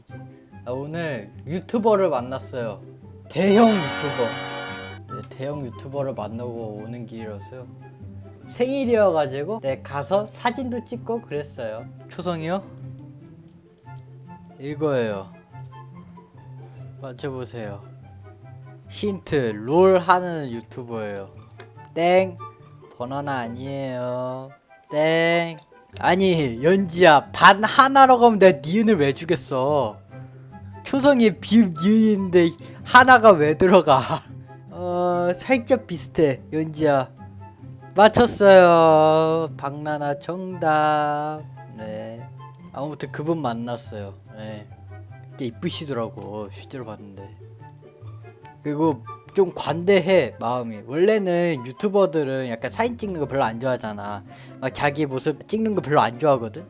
누구지? 아, 오늘 유튜버를 만났어요. 대형 유튜버. 네, 대형 유튜버를 만나고 오는 길이라서요. 생일이어가지고 네 가서 사진도 찍고 그랬어요. 초성이요? 이거예요. 맞춰보세요. 힌트 롤 하는 유튜버예요. 땡 번호나 아니에요. 땡 아니 연지야 반 하나라고 하면 내가 니은을 왜 주겠어? 초성이 비읍 니은인데 하나가 왜 들어가? 어 살짝 비슷해 연지야 맞췄어요. 박나나 정답. 네 아무튼 그분 만났어요. 네 이쁘시더라고 실제로 봤는데. 그리고 좀 관대해 마음이. 원래는 유튜버들은 약간 사진 찍는 거 별로 안 좋아하잖아. 막 자기 모습 찍는 거 별로 안 좋아하거든?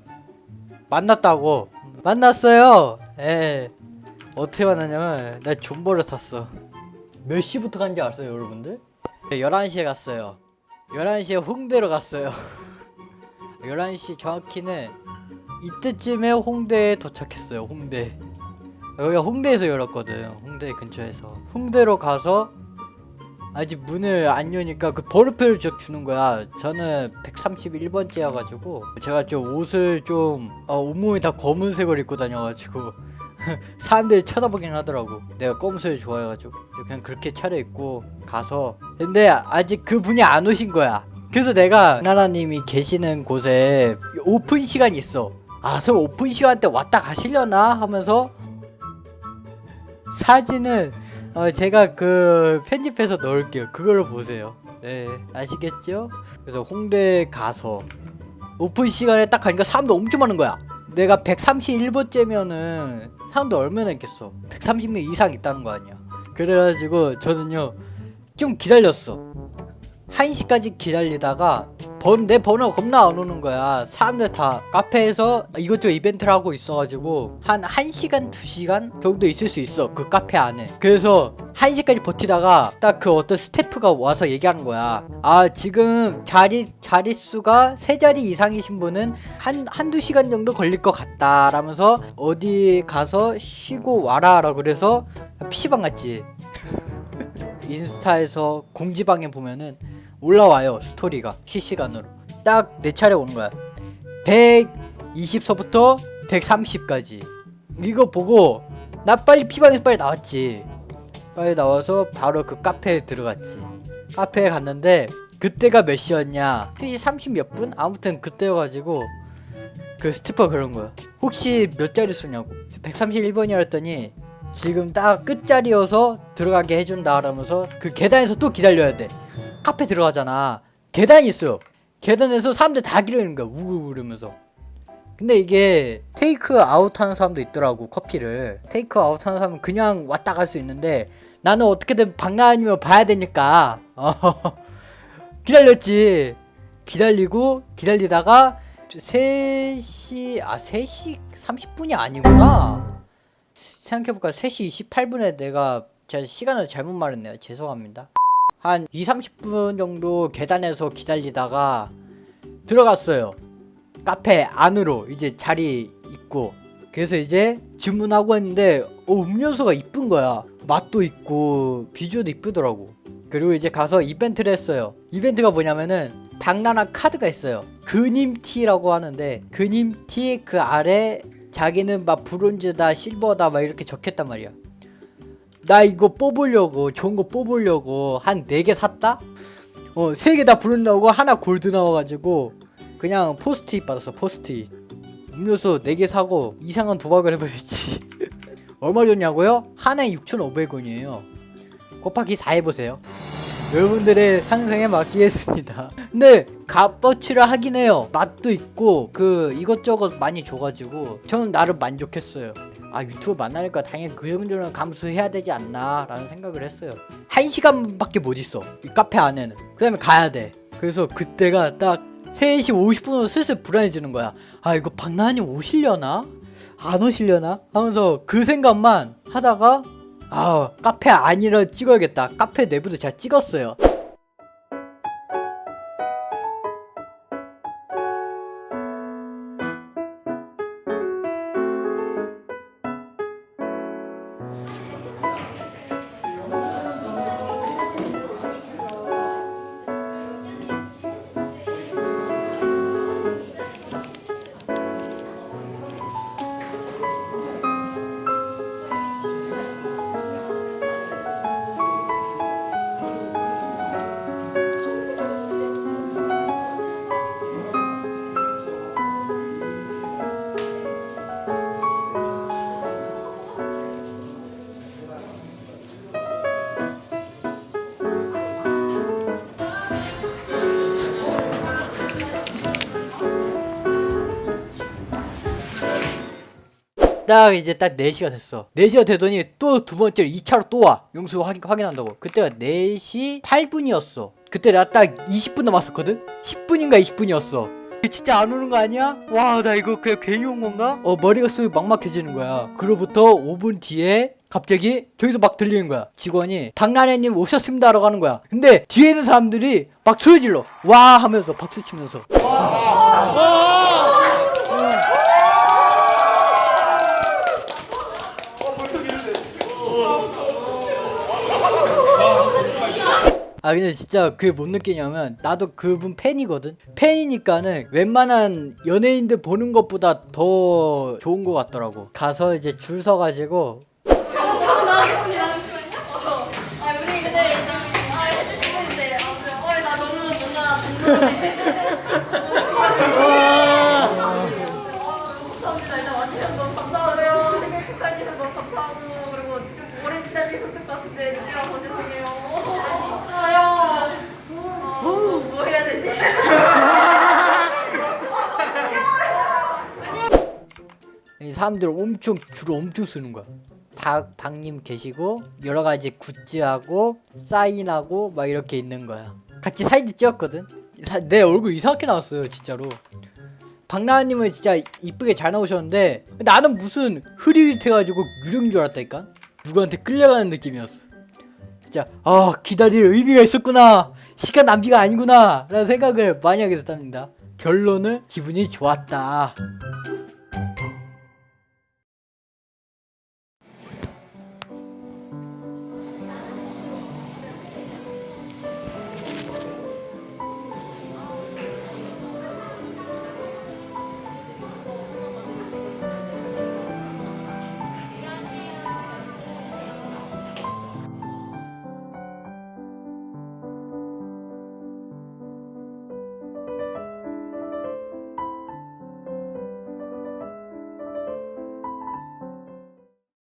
만났다고. 만났어요! 예. 어떻게 만났냐면 나 존버를 샀어. 몇 시부터 간지 아세요 여러분들? 11시에 갔어요. 11시에 홍대로 갔어요. 11시 정확히는 이때쯤에 홍대에 도착했어요 홍대 여기가 홍대에서 열었거든. 홍대 근처에서. 홍대로 가서 아직 문을 안 여니까 그 번호표를 적 주는 거야. 저는 131번째여가지고 제가 좀 옷을 좀 어, 온몸이 다 검은색을 입고 다녀가지고 사람들이 쳐다보긴 하더라고. 내가 검은색을 좋아해가지고. 그냥 그렇게 차려입고 가서. 근데 아직 그 분이 안 오신 거야. 그래서 내가 나라님이 계시는 곳에 오픈 시간이 있어. 아 그럼 오픈 시간 때 왔다 가시려나 하면서 사진은 어, 제가 그 편집해서 넣을게요. 그걸로 보세요. 네, 아시겠죠? 그래서 홍대 가서 오픈 시간에 딱 가니까 사람도 엄청 많은 거야. 내가 131번째면은 사람도 얼마나 있겠어? 130명 이상 있다는 거 아니야. 그래가지고 저는요 좀 기다렸어. 1시까지 기다리다가 번, 내 번호 겁나 안 오는 거야. 사람들 다 카페에서 이것저것 이벤트를 하고 있어가지고 한 1시간, 2시간 정도 있을 수 있어. 그 카페 안에. 그래서 1시까지 버티다가 딱 그 어떤 스태프가 와서 얘기하는 거야. 아, 지금 자리, 자릿수가 세 자리 이상이신 분은 한, 한두 시간 정도 걸릴 것 같다. 라면서 어디 가서 쉬고 와라. 라고 그래서 PC방 갔지. 인스타에서 공지방에 보면은 올라와요 스토리가 실시간으로. 딱 내 차례 오는 거야. 120서부터 130까지. 이거 보고 나 빨리 피방에서 빨리 나왔지. 빨리 나와서 바로 그 카페에 들어갔지. 카페에 갔는데 그때가 몇 시였냐? 3시 30 몇 분? 아무튼 그때여가지고 그 스티퍼 그런 거야. 혹시 몇 자리 수냐고. 131번이었더니 지금 딱 끝자리여서 들어가게 해준다 라면서 그 계단에서 또 기다려야 돼 카페 들어가잖아. 계단이 있어요. 계단에서 사람들 다 기다리는 거야. 우우 이러면서. 근데 이게 테이크 아웃 하는 사람도 있더라고 커피를. 테이크 아웃 하는 사람은 그냥 왔다 갈 수 있는데 나는 어떻게든 박나니면 봐야 되니까. 어, 기다렸지. 기다리고 기다리다가 3시 아 3시 30분이 아니구나. 생각해볼까 3시 28분에 내가 제가 시간을 잘못 말했네요. 죄송합니다 한 2, 30분 정도 계단에서 기다리다가 들어갔어요. 카페 안으로 이제 자리 있고 그래서 이제 주문하고 했는데 어, 음료수가 이쁜 거야. 맛도 있고 비주얼도 이쁘더라고. 그리고 이제 가서 이벤트를 했어요. 이벤트가 뭐냐면은 박나나 카드가 있어요. 그님티라고 하는데 그님티 그 아래 자기는 막 브론즈다 실버다 막 이렇게 적혔단 말이야. 나 이거 뽑으려고 좋은 거 뽑으려고 한네개 샀다? 어, 세개다 브론 나오고 하나 골드 나와가지고 그냥 포스트잇 받았어 포스트잇. 음료수 네개 사고 이상한 도박을 해버렸지. 얼마 줬냐고요? 하나에 6,500원이에요. 곱하기 4 해보세요. 여러분들의 상상에 맡기겠습니다. 근데 값어치를 하긴 해요. 맛도 있고 그 이것저것 많이 줘가지고 저는 나름 만족했어요 아 유튜브 만나니까 당연히 그 정도는 감수해야 되지 않나 라는 생각을 했어요. 한 시간밖에 못 있어 이 카페 안에는. 그 다음에 가야 돼. 그래서 그때가 딱 3시 50분으로 슬슬 불안해지는 거야. 아 이거 박나니 오시려나? 안 오시려나? 하면서 그 생각만 하다가 아 카페 아니라 찍어야겠다. 카페 내부도 제가 찍었어요 딱 이제 딱 4시가 됐어. 4시가 되더니 또 두 번째 2차로 또 와. 영수 확인, 확인한다고. 그때가 4시 8분이었어. 그때 나 딱 20분 남았었거든? 10분인가 20분이었어. 진짜 안 오는 거 아니야? 와 나 이거 그냥 괜히 온 건가? 어 머리가 쓱 막막해지는 거야. 그로부터 5분 뒤에 갑자기 저기서 막 들리는 거야. 직원이 박나래님 오셨습니다 라고 하는 거야. 근데 뒤에 있는 사람들이 막 소리 질러. 와 하면서 박수 치면서 아 근데 진짜 그게 뭔 느끼냐면 나도 그분 팬이거든 팬이니까는 웬만한 연예인들 보는 것보다 더 좋은 것 같더라고 가서 이제 줄 서가지고 저 나가겠습니다. 잠시만요. 어. 아, 우리 근데 아, 해주신 분인데 아, 어, 나 너무 뭔가 궁금해. 감사합니다. 일단 와주셔서 너무 감사하고요. 생일 축하해 주셔서 너무 감사하고 그리고 오래 기다리셨을 것 같은데 늦으라고 죄송해요. 아야. 어, 뭐 해야 되지? 이 사람들 엄청 줄을 엄청 쓰는 거야. 박 박님 계시고 여러 가지 굿즈하고 사인하고 막 이렇게 있는 거야. 같이 사진 찍었거든. 사- 내 얼굴 이상하게 나왔어요 진짜로. 박나은님은 진짜 이쁘게 잘 나오셨는데 나는 무슨 흐릿해가지고 유령인 줄 알았다니까? 누구한테 끌려가는 느낌이었어. 진짜 아 기다릴 의미가 있었구나. 시간 낭비가 아니구나. 라는 생각을 많이 하게 됐답니다. 결론은 기분이 좋았다